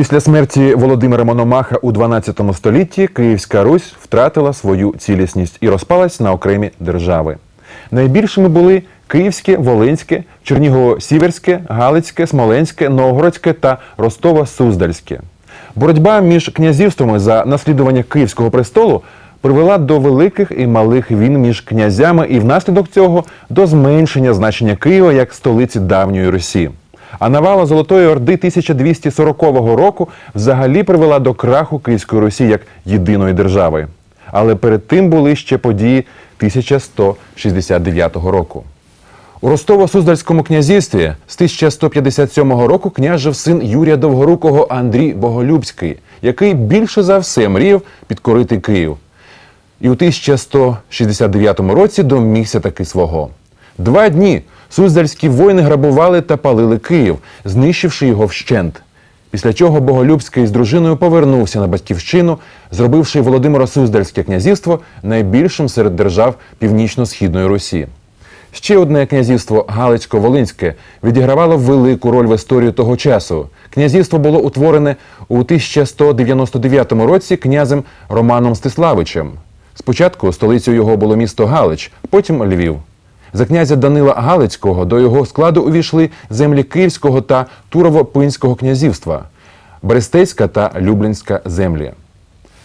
Після смерті Володимира Мономаха у 12 столітті Київська Русь втратила свою цілісність і розпалась на окремі держави. Найбільшими були Київське, Волинське, Чернігово-Сіверське, Галицьке, Смоленське, Новгородське та Ростово-Суздальське. Боротьба між князівствами за наслідування Київського престолу привела до великих і малих війн між князями і внаслідок цього до зменшення значення Києва як столиці давньої Росії. А навала Золотої Орди 1240 року взагалі привела до краху Київської Русі як єдиної держави. Але перед тим були ще події 1169 року. У Ростово-Суздальському князівстві з 1157 року княжив син Юрія Довгорукого Андрій Боголюбський, який більше за все мріяв підкорити Київ. І у 1169 році домігся таки свого. Два дні суздальські воїни грабували та палили Київ, знищивши його вщент. Після чого Боголюбський з дружиною повернувся на батьківщину, зробивши Володимиро Суздальське князівство найбільшим серед держав Північно-Східної Русі. Ще одне князівство Галицько-Волинське відігравало велику роль в історії того часу. Князівство було утворене у 1199 році князем Романом Стиславичем. Спочатку столицею його було місто Галич, потім Львів. За князя Данила Галицького до його складу увійшли землі Київського та Турово-Пинського князівства, Берестейська та Люблінська землі.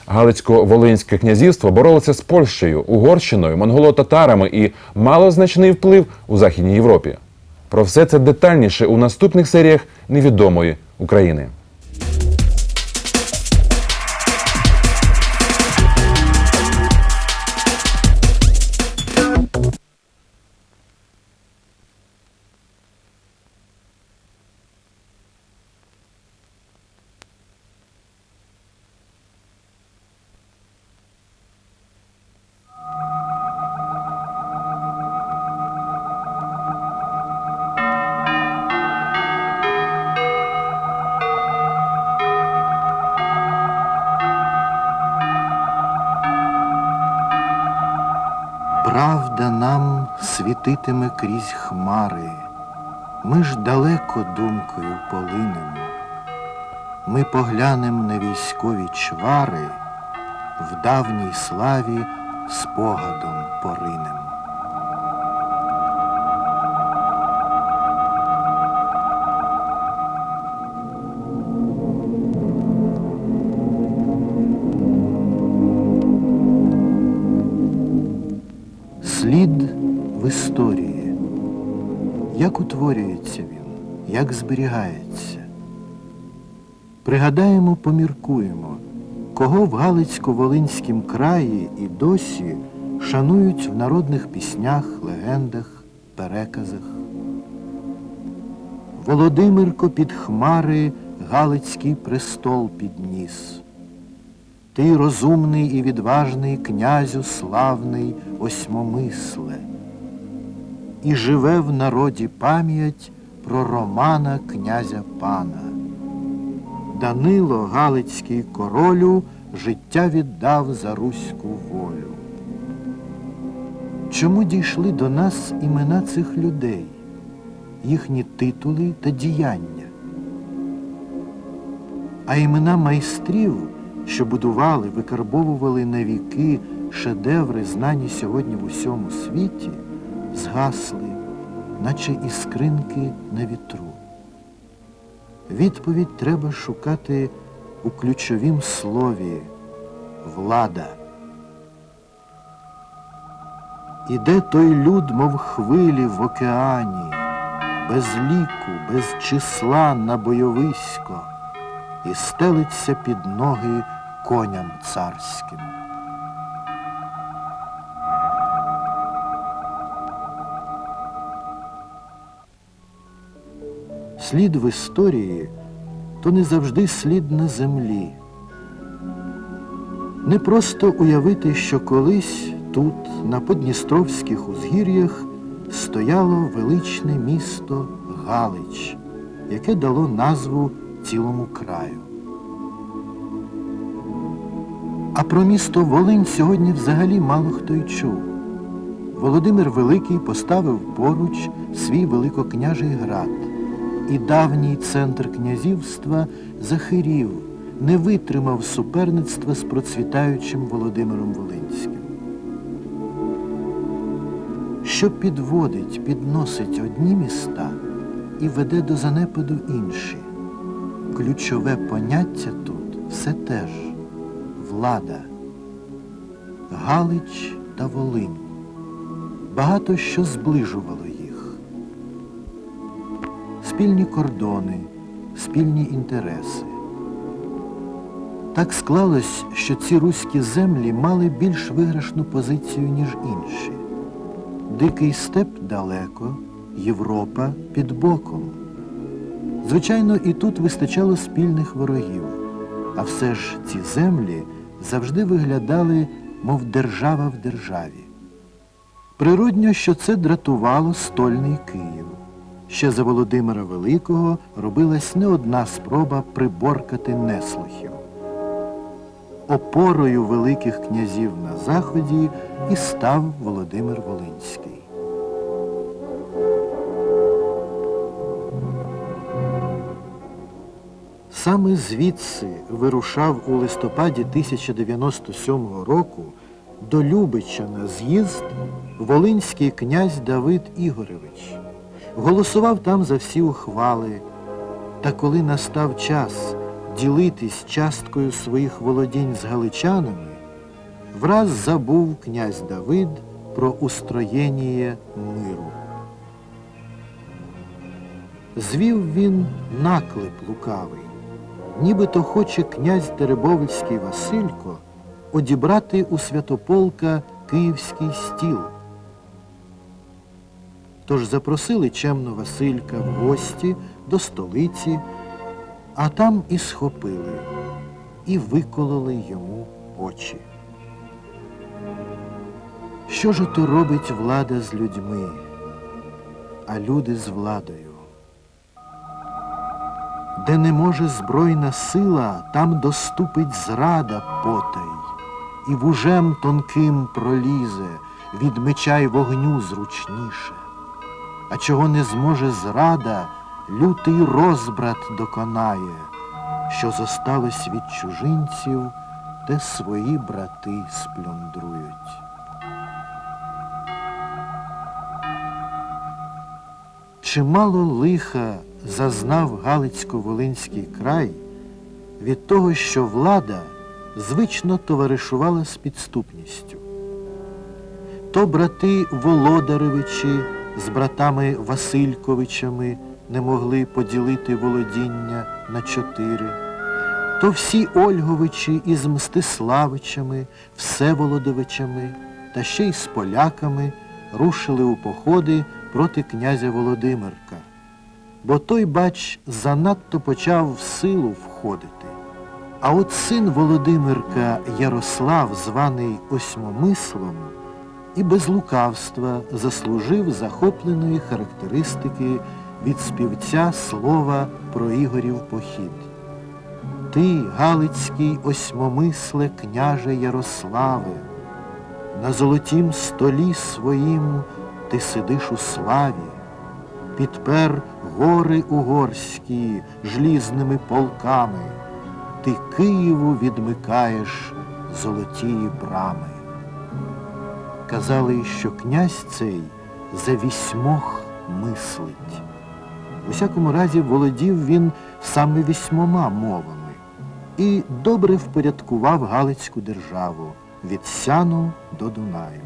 Галицько-Волинське князівство боролося з Польщею, Угорщиною, монголо-татарами і мало значний вплив у Західній Європі. Про все це детальніше у наступних серіях невідомої України. Правда нам світитиме крізь хмари, ми ж далеко думкою полинемо. Ми поглянем на військові чвари, в давній славі спогадом поринем. Як він, як зберігається. Пригадаємо, поміркуємо, кого в Галицько-Волинськім краї і досі шанують в народних піснях, легендах, переказах. Володимирко під хмари Галицький престол підніс. Ти розумний і відважний князю славний осьмомисле, і живе в народі пам'ять про Романа князя пана. Данило Галицький королю життя віддав за руську волю. Чому дійшли до нас імена цих людей, їхні титули та діяння? А імена майстрів, що будували, викарбовували на віки шедеври, знані сьогодні в усьому світі, згасли, наче іскринки на вітру. Відповідь треба шукати у ключовім слові влада. Іде той люд, мов хвилі в океані, без ліку, без числа на бойовисько, і стелиться під ноги коням царським. Слід в історії то не завжди слід на землі. Не просто уявити, що колись тут, на Подністровських узгір'ях, стояло величне місто Галич, яке дало назву цілому краю. А про місто Волинь сьогодні взагалі мало хто й чув. Володимир Великий поставив поруч свій великокняжий град. І давній центр князівства захирів, не витримав суперництва з процвітаючим Володимиром Волинським. Що підводить, підносить одні міста і веде до занепаду інші. Ключове поняття тут все те ж влада. Галич та Волинь. Багато що зближувало. Спільні кордони, спільні інтереси. Так склалось, що ці руські землі мали більш виграшну позицію, ніж інші. Дикий степ далеко, Європа під боком. Звичайно, і тут вистачало спільних ворогів, а все ж ці землі завжди виглядали, мов держава в державі. Природньо, що це дратувало стольний Київ. Ще за Володимира Великого робилась не одна спроба приборкати неслухів. Опорою великих князів на Заході і став Володимир Волинський. Саме звідси вирушав у листопаді 1097 року до Любича на з'їзд волинський князь Давид Ігоревич. Голосував там за всі ухвали. Та коли настав час ділитись часткою своїх володінь з галичанами, враз забув князь Давид про устроєння миру. Звів він наклеп лукавий, нібито хоче князь Теребовицький Василько одібрати у Святополка київський стіл. Тож запросили чемно Василька в гості до столиці, а там і схопили, і викололи йому очі. Що ж ото робить влада з людьми, а люди з владою? Де не може збройна сила, там доступить зрада потай, і вужем тонким пролізе, від меча й вогню зручніше. А чого не зможе зрада, лютий розбрат доконає, що зосталось від чужинців, те свої брати сплюндрують. Чимало лиха зазнав Галицько-Волинський край від того, що влада звично товаришувала з підступністю. То брати Володаревичі з братами Васильковичами не могли поділити володіння на чотири, то всі Ольговичі із Мстиславичами, Всеволодовичами та ще й з поляками рушили у походи проти князя Володимирка, бо той, бач, занадто почав в силу входити. А от син Володимирка Ярослав, званий Осьмомислом, і без лукавства заслужив захопленої характеристики від співця слова про Ігорів похід. Ти, Галицький осьмомисле, княже Ярославе, на золотім столі своїм ти сидиш у славі, підпер гори угорські жлізними полками, ти Києву відмикаєш золотії брами. Казали, що князь цей за вісьмох мислить. У всякому разі володів він саме вісьмома мовами і добре впорядкував Галицьку державу від Сяну до Дунаю.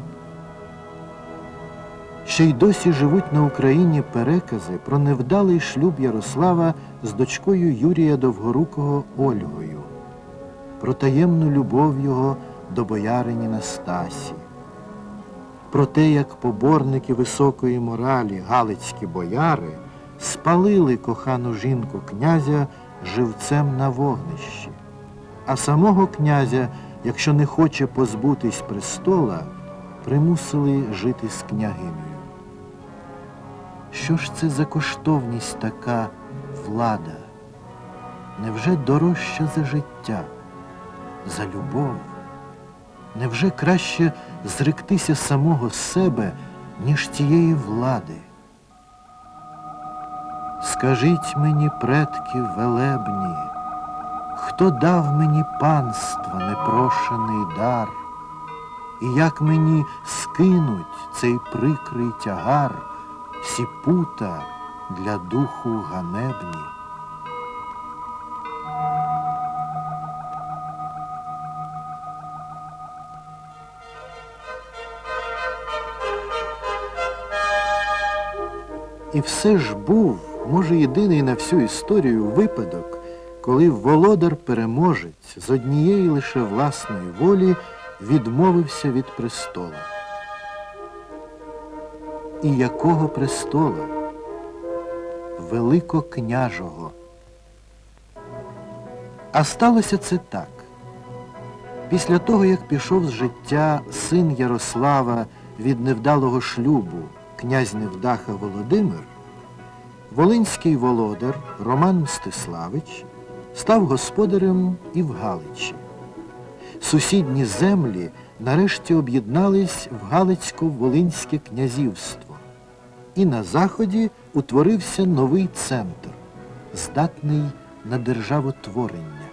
Ще й досі живуть на Україні перекази про невдалий шлюб Ярослава з дочкою Юрія Довгорукого Ольгою, про таємну любов його до боярині Настасі, про те, як поборники високої моралі галицькі бояри спалили кохану жінку князя живцем на вогнищі, а самого князя, якщо не хоче позбутись престола, примусили жити з княгинею. Що ж це за коштовність така влада? Невже дорожча за життя, за любов? Невже краще зректися самого себе, ніж цієї влади? Скажіть мені, предки велебні, хто дав мені панства непрошений дар, і як мені скинуть цей прикрий тягар, всі пута для духу ганебні. І все ж був, може, єдиний на всю історію випадок, коли володар-переможець з однієї лише власної волі відмовився від престола. І якого престола? Великокняжого. А сталося це так. Після того, як пішов з життя син Ярослава від невдалого шлюбу, князь Невдаха Володимир, Волинський володар Роман Мстиславич став господарем і в Галичі. Сусідні землі нарешті об'єднались в Галицько-Волинське князівство. І на заході утворився новий центр, здатний на державотворення.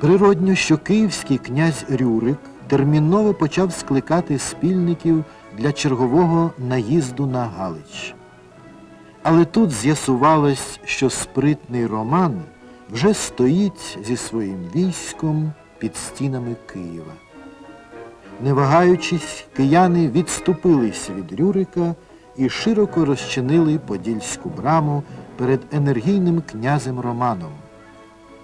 Природньо, що київський князь Рюрик терміново почав скликати спільників для чергового наїзду на Галич. Але тут з'ясувалось, що спритний Роман вже стоїть зі своїм військом під стінами Києва. Не вагаючись, кияни відступились від Рюрика і широко розчинили Подільську браму перед енергійним князем Романом,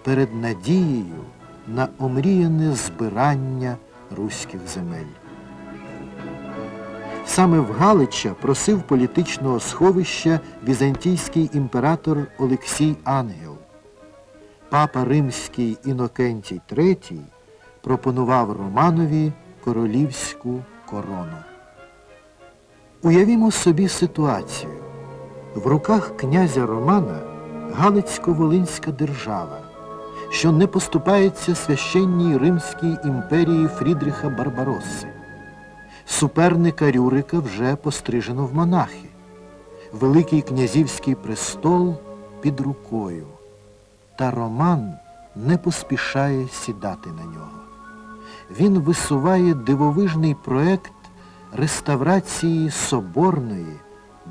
перед надією на омріяне збирання руських земель. Саме в Галича просив політичного сховища візантійський імператор Олексій Ангел. Папа Римський Інокентій III пропонував Романові королівську корону. Уявімо собі ситуацію. В руках князя Романа Галицько-Волинська держава, що не поступається священній Римській імперії Фрідріха Барбаросси. Суперника Рюрика вже пострижено в монахи. Великий князівський престол під рукою. Та Роман не поспішає сідати на нього. Він висуває дивовижний проект реставрації соборної,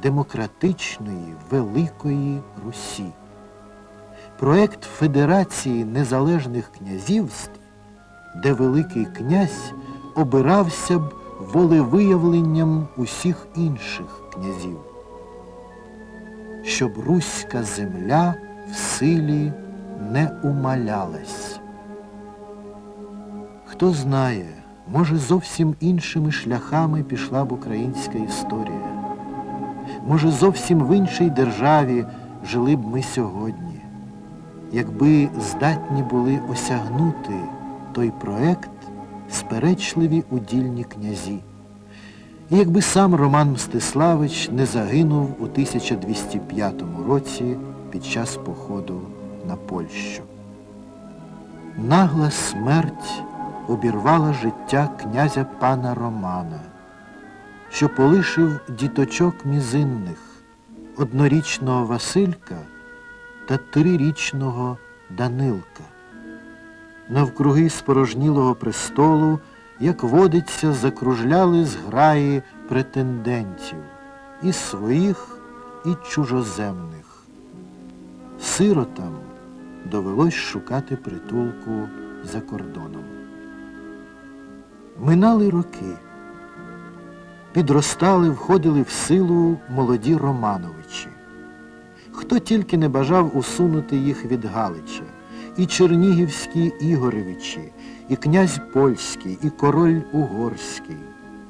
демократичної, великої Русі. Проект Федерації незалежних князівств, де Великий князь обирався б волевиявленням усіх інших князів, щоб руська земля в силі не умалялась. Хто знає, може зовсім іншими шляхами пішла б українська історія. Може, зовсім в іншій державі жили б ми сьогодні, якби здатні були осягнути той проект сперечливі удільні князі. І якби сам Роман Мстиславич не загинув у 1205 році під час походу на Польщу. Нагла смерть обірвала життя князя пана Романа, що полишив діточок мізинних, однорічного Василька та трирічного Данилка. Навкруги спорожнілого престолу, як водиться, закружляли зграї претендентів і своїх, і чужоземних. Сиротам довелось шукати притулку за кордоном. Минали роки. Підростали, входили в силу молоді Романовичі. Хто тільки не бажав усунути їх від Галича, і Чернігівські Ігоревичі, і князь польський, і король угорський,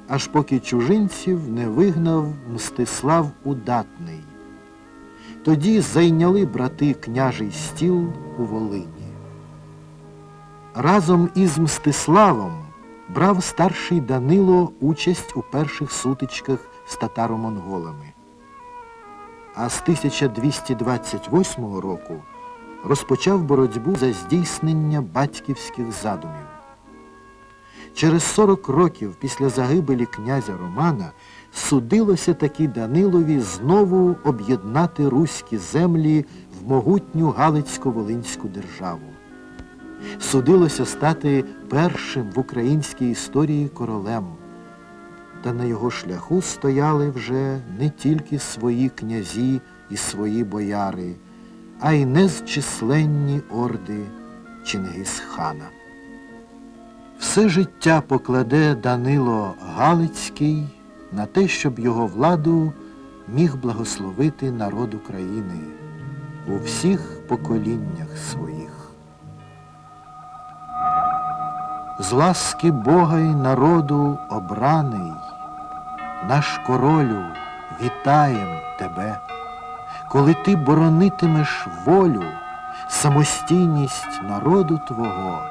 аж поки чужинців не вигнав Мстислав Удатний. Тоді зайняли брати княжий стіл у Волині. Разом із Мстиславом брав старший Данило участь у перших сутичках з татаро-монголами. А з 1228 року розпочав боротьбу за здійснення батьківських задумів. через 40 років після загибелі князя Романа судилося таки Данилові знову об'єднати руські землі в могутню Галицько-Волинську державу. Судилося стати першим в українській історії королем. Та на його шляху стояли вже не тільки свої князі і свої бояри, а й незчисленні орди Чингисхана. Все життя покладе Данило Галицький на те, щоб його владу міг благословити народ України у всіх поколіннях своїх. З ласки Бога й народу обраний, наш королю, вітаєм тебе, коли ти боронитимеш волю, самостійність народу Твого,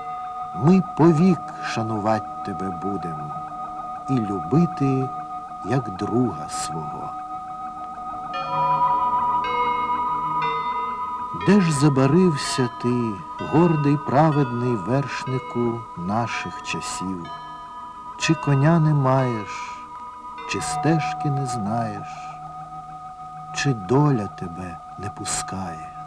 ми повік шанувати тебе будем і любити, як друга свого. Де ж забарився ти, гордий праведний вершнику наших часів? Чи коня не маєш, чи стежки не знаєш, чи доля тебе не пускає?